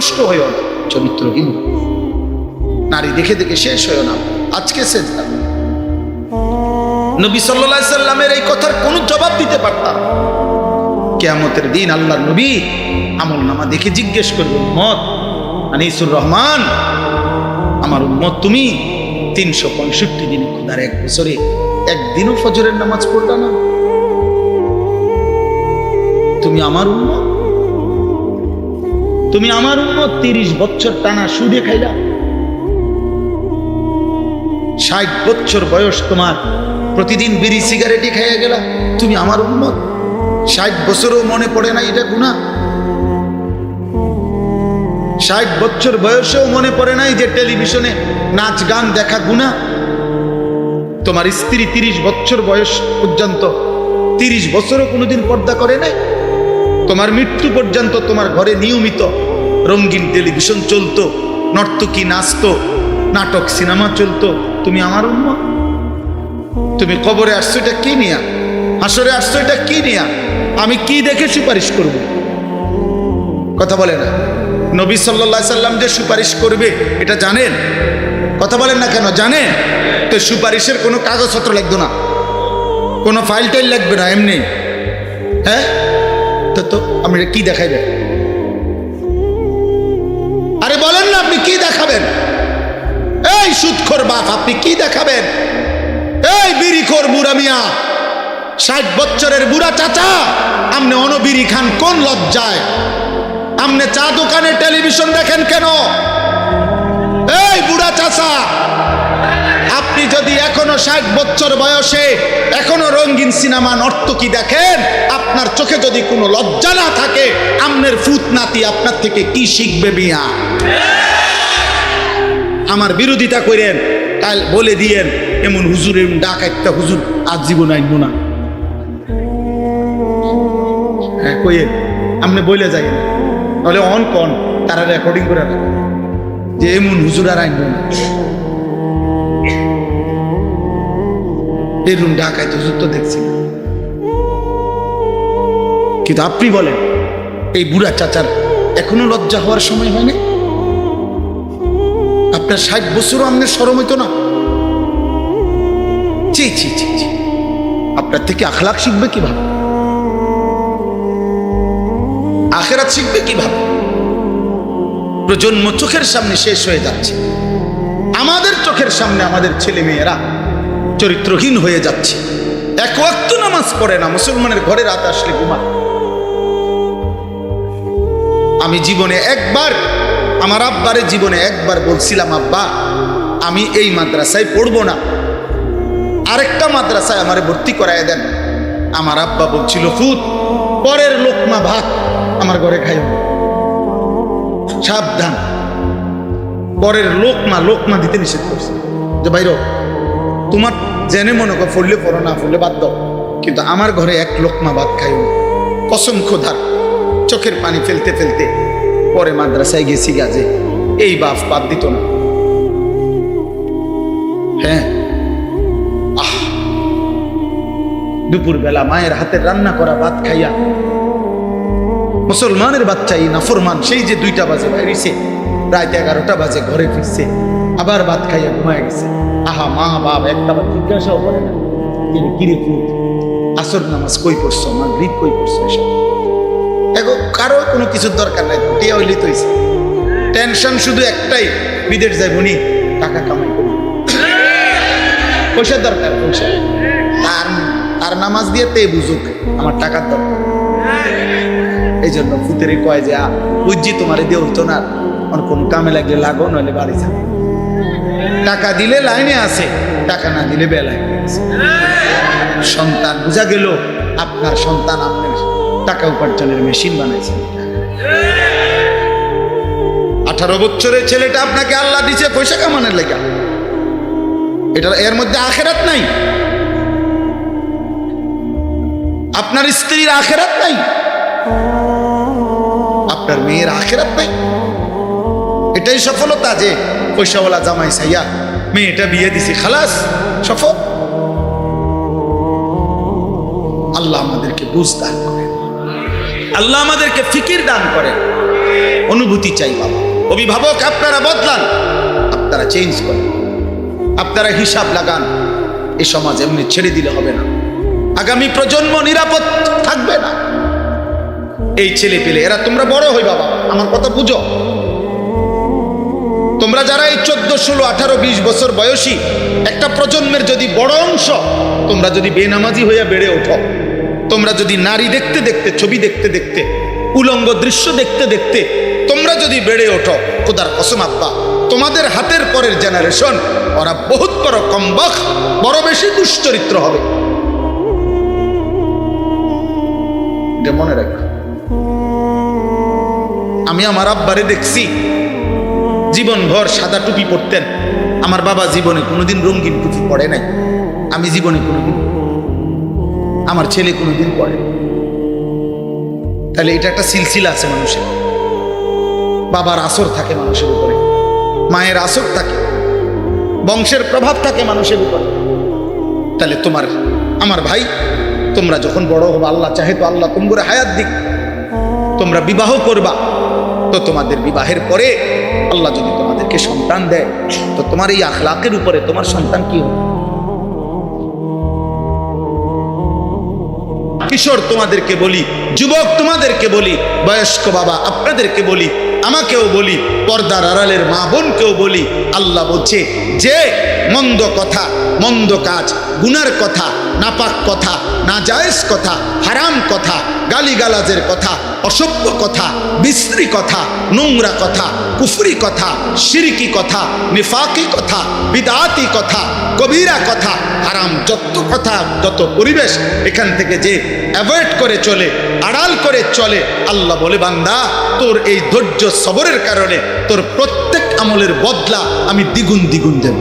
নষ্ট হয়েও না। চরিত্রহীন। নারী দেখে দেখে শেষ হয়েও না। আজকে শেষ নবী সাল্লাহ সাল্লামের এই কথার কোনো জবাব দিতে পারতাম কেয়ামতের দিন আল্লাহ নবী আমল নামা দেখে জিজ্ঞেস করবে, উম্মত, আনিসুর রহমান, আমার উম্মত তুমি তিনশো পঁয়ষট্টি দিন খুদার এক বছরে একদিনও ফজরের নামাজ পড়লা না। তুমি আমার উম্মত? তুমি আমার উম্মত তিরিশ বছর টানা সুদে খাইলা। ষাট বছর বয়স তোমার। প্রতিদিন বিড়ি, সিগারেটই খাইয়া গেলা। তুমি আমার উন্মত ষাট বছরও মনে পড়ে না, এটা গুণা ষাট বছর বয়সেও মনে পড়ে নাই যে টেলিভিশনে নাচ, গান দেখা গুণা তোমার স্ত্রী তিরিশ বছর বয়স পর্যন্ত, তিরিশ বছরও কোনোদিন পর্দা করে নাই? তোমার মৃত্যু পর্যন্ত তোমার ঘরে নিয়মিত রঙিন টেলিভিশন চলতো, নর্তকী নাচতো, নাটক, সিনেমা চলতো। তুমি আমার উন্মত তুমি কবরে আসছো, এটা কি নিয়া? হাসরে আসছো, এটা কি নিয়া? আমি কি দেখে সুপারিশ করব? কথা বলে না। নবী সাল্লা সাল্লাম যে সুপারিশ করবে, এটা জানেন? কথা বলেন না কেন? জানেন? তো সুপারিশের কোনো কাগজপত্র লাগতো না। কোনো ফাইল টাইল লাগবে না, এমনি। হ্যাঁ? তো তো আপনি কি দেখাইবেন? আরে বলেন না, আপনি কি দেখাবেন? এই সুৎখর বাপ আপনি কি দেখাবেন? এই বিড়িখোর বুড়া মিয়া, ষাট বছরের বুড়া চাচা, আমনে অনবিরি খান কোন লজ্জায়? আমনে চা দোকানে টেলিভিশন দেখেন কেন? এই বুড়া চাচা আপনি যদি এখনও ষাট বছর বয়সে এখনও রঙিন সিনেমা নর্তকী দেখেন, আপনার চোখে যদি কোনো লজ্জা না থাকে, আমনের ফুত নাতি আপনার থেকে কি শিখবে মিয়া? আমার বিরোধিতা করেন কাল বলে দিয়েন, এমন হুজুর, এমন ডাক একটা হুজুর আজ জীবন আইনব না। হ্যাঁ কইয়ে আপনি বলে যাই। তাহলে অন কন, তারা রেকর্ডিং করে রাখে। যে এমন হুজুর আর আইনব না। এরুন ঢাকায় তো দেখছি কিন্তু আপনি বলেন, এই বুড়া চাচার এখনও লজ্জা হওয়ার সময় হয়নি? আপনার ষাট বছরও আপনার সরম হইতো না? আপনার থেকে আখলাখ শিখবে কীভাবে? আখেরাত শিখবে কীভাবে? প্রজন্ম চোখের সামনে শেষ হয়ে যাচ্ছে। আমাদের চোখের সামনে আমাদের ছেলে মেয়েরা চরিত্রহীন হয়ে যাচ্ছে। এক ওয়াক্ত নামাজ পড়ে না, মুসলমানের ঘরে রাত আসলে ঘুমায়। আমি জীবনে একবার, আমার আব্বারে জীবনে একবার বলছিলাম, আব্বা, আমি এই মাদ্রাসায় পড়ব না। আরেকটা মাদ্রাসায় আমারে ভর্তি করায় দেন। আমার আব্বা বলছিল ফুত পরের লোকমা ভাত আমার ঘরে খাইও। না। সাবধান। পরের লোকমা লোকমা দিতে নিষেধ করছে। যে, বাইর তোমার জেনে মনে কর, ফললে পড়ো না, ফললে বাদ দাও। কিন্তু আমার ঘরে এক লোকমা ভাত খাইও না। কসম খোদার, চোখের পানি ফেলতে ফেলতে পরে মাদ্রাসায় গেছি গাজে, এই বাপ বাদ দিত না। হ্যাঁ আহ, দুপুরবেলা মায়ের হাতের রান্না করা ভাত খাইয়া মুসলমানের বাচ্চা এই নাফরমান, সেই যে দুইটা বাজে বেরিয়েছে রাত এগারোটা বাজে ঘরে ফিরছে, আবার ভাত খাইয়া ঘুমায় গেছে। আহা মা বাপ একটা জিজ্ঞাসাও করে না কিরে ফুট আসর নামাজ কই পড়ছো? মা গ্রিপ কই পড়ছো এসব? এখন কারও কোনো কিছুর দরকার নাই টিয়া হইলে তো। টেনশন শুধু একটাই, বিদেশ যায় বনি টাকা কামাই করি পয়সার দরকার, পয়সা। তার তার নামাজ দিয়ে তে বুঝুক, আমার টাকার দরকার। এই জন্য ফুতেরে কয় যে বুঝছি তোমারে দিয়ে হতো না, আর কোন কামে লাগলে লাগো, নইলে বাড়ি যাও। টাকা দিলে লাইনে আছে, টাকা না দিলে বেলায়। সন্তান বোঝা গেল, আপনার সন্তান আপনার টাকা উপার্জনের মেশিন বানাইছে। আঠারো বছরের ছেলেটা আপনাকে আল্লাহ দিছে পয়সা কামানোর লেগা। এটা এর মধ্যে আখেরাত নাই। আপনার স্ত্রীর আখেরাত নাই। আপনার মেয়ের আখেরাত নাই। এটাই সফলতা যে পয়সাওয়ালা জামাই সাইয়া মেয়েটা বিয়ে দিছি, খালাস সফল আল্লাহ আমাদেরকে বুঝ দান করেন। আল্লাহ আমাদেরকে ফিকির দান করেন। অনুভূতি চাই বাবা। অভিভাবক, আপনারা বদলান। আপনারা চেঞ্জ করেন। আপনারা হিসাব লাগান। এ সমাজ এমনি ছেড়ে দিলে হবে না। আগামী প্রজন্ম নিরাপদ থাকবে না। এই ছেলে পেলে, এরা তোমরা বড় হই বাবা। আমার কথা বুঝো। তোমরা যারা এই চোদ্দ, ষোলো, আঠারো, বিশ বছর বয়সী, একটা প্রজন্মের যদি বড় অংশ, তোমরা যদি বেনামাজি হইয়া বেড়ে ওঠো, তোমরা যদি নারী দেখতে দেখতে, ছবি দেখতে দেখতে, উলঙ্গ দৃশ্য দেখতে দেখতে, তোমরা যদি বেড়ে ওঠো, খোদার কসম আব্বা, তোমাদের হাতের পরের জেনারেশন ওরা বহুত বড় কম্বক বড় বেশি দুশ্চরিত্র হবে। মনে রাখ। আমি আমার আব্বারে দেখছি জীবনভর সাদা টুপি পরতেন। আমার বাবা জীবনে কোনোদিন রঙিন টুপি পরে নাই। আমি জীবনে কোনোদিন আমার ছেলে কোনোদিন পড়ে তাহলে এটা একটা সিলসিলা আছে মানুষের। বাবার আসর থাকে মানুষের উপরে। মায়ের আসর থাকে। বংশের প্রভাব থাকে মানুষের উপরে। তাহলে তোমার আমার ভাই, তোমরা যখন বড় হবে, আল্লাহ চাহে তো আল্লাহ তোমরা হায়াত দিক। তোমরা বিবাহ করবা। তো তোমাদের বিবাহের পরে আল্লাহ যদি তোমাদেরকে সন্তান দেয়, তো তোমার এই আখলাকের উপরে তোমার সন্তান কি হবে? কিশোর তোমাদেরকে বলি, যুবক তোমাদেরকে বলি, বয়স্ক বাবা আপনাদেরকে বলি, আমাকেও বলি, পর্দার আড়ালের মা বোনকেও বলি, আল্লাহ বলছে, যে মন্দ কথা, মন্দ কাজ, গুনার কথা, নাপাক কথা না নাজায়েজ কথা, হারাম কথা, গালিগালাজের কথা অসভ্য কথা, বিশ্রী কথা, নোংরা কথা, কুফরি কথা, সিরিকি কথা, নিফাকি কথা, বিদাতি কথা, কবিরা কথা, হারাম যত কথা, যত পরিবেশ এখান থেকে যে অ্যাভয়েড করে চলে, আড়াল করে চলে, আল্লাহ বলে, বান্দা, তোর এই ধৈর্য সবরের কারণে তোর প্রত্যেক আমলের বদলা আমি দ্বিগুণ দ্বিগুণ দেব।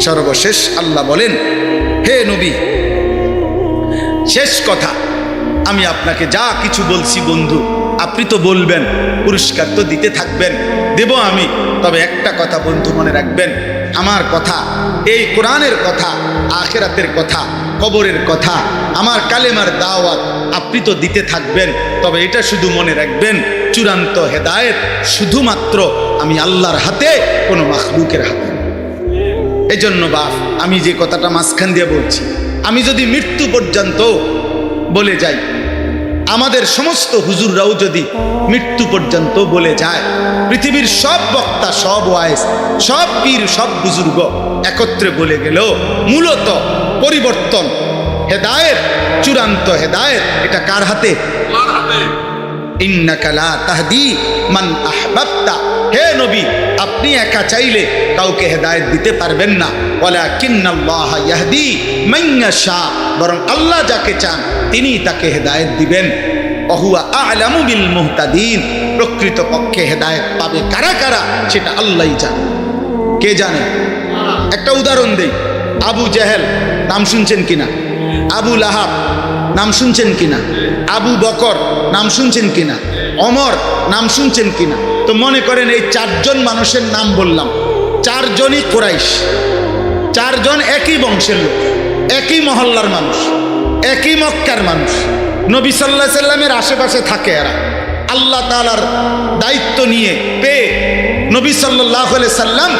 সর্বশেষ আল্লাহ বলেন, হে নবী, শেষ কথা আমি আপনাকে যা কিছু বলছি, বন্ধু, আপনি তো বলবেন, পুরস্কার তো দিতে থাকবেন, দেব আমি তবে একটা কথা, বন্ধু, মনে রাখবেন, আমার কথা, এই কোরআনের কথা, আখেরাতের কথা, কবরের কথা, আমার কালেমার দাওয়াত আপনি তো দিতে থাকবেন, তবে এটা শুধু মনে রাখবেন, চূড়ান্ত হেদায়েত শুধুমাত্র আমি আল্লাহর হাতে, কোনো মাখলুকের হাতে না। এজন্য বাপ, আমি যে কথাটা মাঝখান দিয়ে বলছি, আমি যদি মৃত্যু পর্যন্ত বলে যাই আমাদের সমস্ত হুজুররাও যদি মৃত্যু পর্যন্ত বলে যায় পৃথিবীর সব বক্তা সব ওয়াইস সব পীর সব বুজুর্গ একত্রে বলে গেল মূলত পরিবর্তন হেদায়েত চূড়ান্ত হেদায়েত এটা কার হাতে? তাহদি মান আহবাবতা। হে নবী আপনি একা চাইলে কাউকে হেদায়েত দিতে পারবেন না। ওয়ালাকিন্নাল্লাহ ইয়াহদি। মান ইয়াশা বরং আল্লাহ যাকে চান তিনি তাকে হেদায়েত দিবেন। অহুয়া আলামু বিল মুহতাদিন, প্রকৃত পক্ষে হেদায়েত পাবে কারা কারা, সেটা আল্লাহই জানে। কে জানে? একটা উদাহরণ দেই। আবু জেহেল, নাম শুনছেন কিনা? আবু লাহাব, নাম শুনছেন কিনা? আবু বকর, নাম শুনছেন কিনা? অমর, নাম শুনছেন কিনা? তো মনে করেন এই চারজন মানুষের নাম বললাম। চারজনই কোরাইশ। চারজন একই বংশের লোক। একই মহল্লার মানুষ, একই মক্কার মানুষ। নবী সাল্লাহ সাল্লামের আশেপাশে থাকে এরা। আল্লাহ তালার দায়িত্ব নিয়ে পেয়ে নবী সাল্লাহ সাল্লাম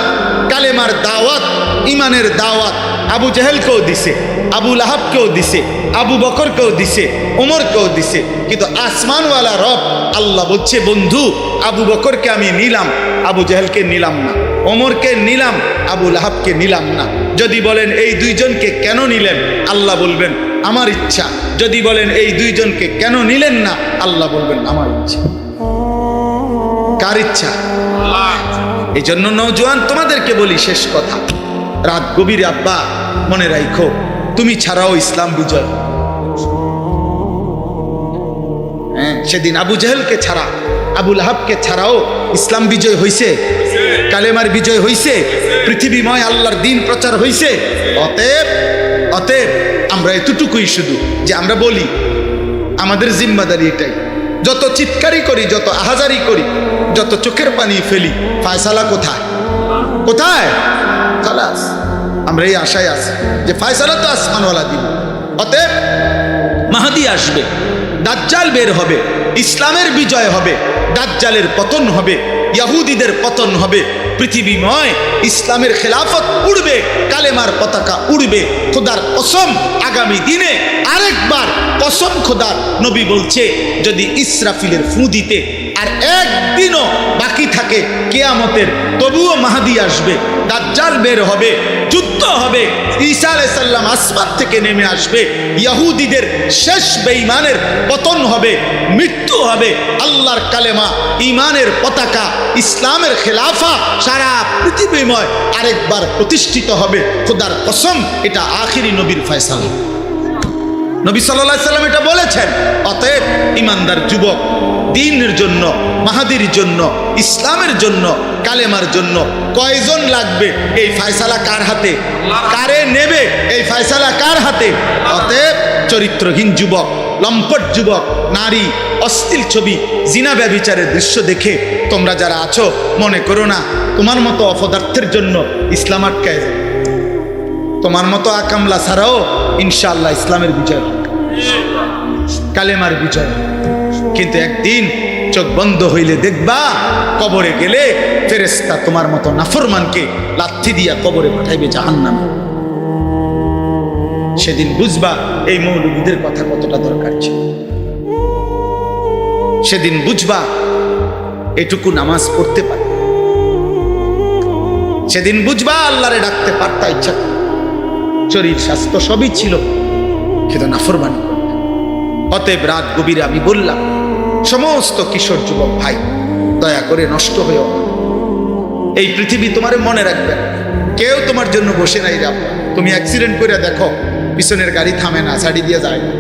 কালেমার দাওয়াত ইমানের দাওয়াত আবু জেহেলকেও দিছে, আবু লাহাবকেও দিছে, আবু বকরকেও দিছে ওমরকেও দিছে। কিন্তু আসমানওয়ালা রব আল্লাহ বলছে, বন্ধু, আবু বকরকে আমি নিলাম, আবু জেহেলকে নিলাম না ওমরকে নিলাম, আবু লাহাবকে নিলাম না। যদি বলেন এই দুইজনকে কেন নিলেন? আল্লাহ বলবেন আমার ইচ্ছা। যদি বলেন এই দুইজনকে কেন নিলেন না আল্লাহ বলবেন আমার ইচ্ছা। কার ইচ্ছা? এই জন্য নৌজওয়ান তোমাদেরকে বলি শেষ কথা। রাত গভীরে আব্বা মনে রাখো তুমি ছাড়াও ইসলাম বিজয়। হ্যাঁ, সেদিন আবু জাহেলকে ছাড়া আবুল আহাবকে ছাড়াও ইসলাম বিজয় হইছে। কালেমার বিজয় হইছে, পৃথিবীময় আল্লাহর দিন প্রচার হইছে। অতএব অতএব আমরা এতটুকুই শুধু যে আমরা বলি, আমাদের জিম্মাদারি এটাই। যত চিৎকারি করি, যত আহাজারি করি, যত চোখের পানি ফেলি, ফায়সালা কোথায়? কোথায়? আমরা এই আশায় আছি যে ফায়সালা তো আসমানওয়ালা দিব অতএব, মাহাদি আসবে। দাজ্জাল বের হবে, ইসলামের বিজয় হবে, দাজ্জালের পতন হবে, ইয়াহুদিদের পতন হবে, পৃথিবীময় ইসলামের খেলাফত উড়বে, কালেমার পতাকা উড়বে, খোদার কসম আগামী দিনে আরেকবার কসম খোদার নবী বলছে, যদি ইসরাফিলের ফু দিতে আর একদিনও বাকি থাকে কেয়ামতের। তবুও মাহাদি আসবে, দাজ্জাল বের হবে, যুদ্ধ হবে। ঈসা আলাইসাল্লাম আসমান থেকে নেমে আসবে, ইয়াহুদিদের শেষ বেঈমানের পতন হবে, মৃত্যু হবে। আল্লাহর কালেমা ইমানের পতাকা, ইসলামের খেলাফা সারা পৃথিবীময় আরেকবার প্রতিষ্ঠিত হবে। খোদার কসম, এটা আখিরি নবীর ফয়সালা। নবী সাল্লাহ সাল্লাম এটা বলেছেন, অতএব ইমানদার যুবক দিনের জন্য, মাহাদির জন্য, ইসলামের জন্য, কালেমার জন্য কয়জন লাগবে? এই ফায়সালা কার হাতে? কারে নেবে? এই ফায়সালা কার হাতে? অতএব চরিত্রহীন যুবক, লম্পট যুবক, নারী অস্থির ছবি, জিনা ব্যবিচারের দৃশ্য দেখে তোমরা যারা আছো, মনে করো না, তোমার মতো অপদার্থের জন্য ইসলাম আটকায় তোমার মতো আকামলা ছাড়াও ইনশাআল্লাহ ইসলামের বিজয় কালেমার বিজয়। কিন্তু একদিন চোখ বন্ধ হইলে দেখবা, কবরে গেলে ফেরেস্তা তোমার মতো নাফরমানকে লাথি দিয়া কবরে পাঠাইবে জাহান্নামে সেদিন বুঝবা এই মৌলবীদের কথা কতটা দরকার ছিল সেদিন বুঝবা এটুকু নামাজ পড়তে পারে সেদিন বুঝবা আল্লাহরে ডাকতে পারতা ইচ্ছা। শরীর স্বাস্থ্য সবই ছিল, কিন্তু নাফরমানি। অতএব রাত গভীরে আমি বললাম, সমস্ত কিশোর যুবক ভাই, দয়া করে নষ্ট হয়েও এই পৃথিবী তোমার মনে রাখবে কেউ তোমার জন্য বসে নাই যাব তুমি অ্যাক্সিডেন্ট করে দেখো, পিছনের গাড়ি থামে না ছাড়ি দিয়ে যায় না।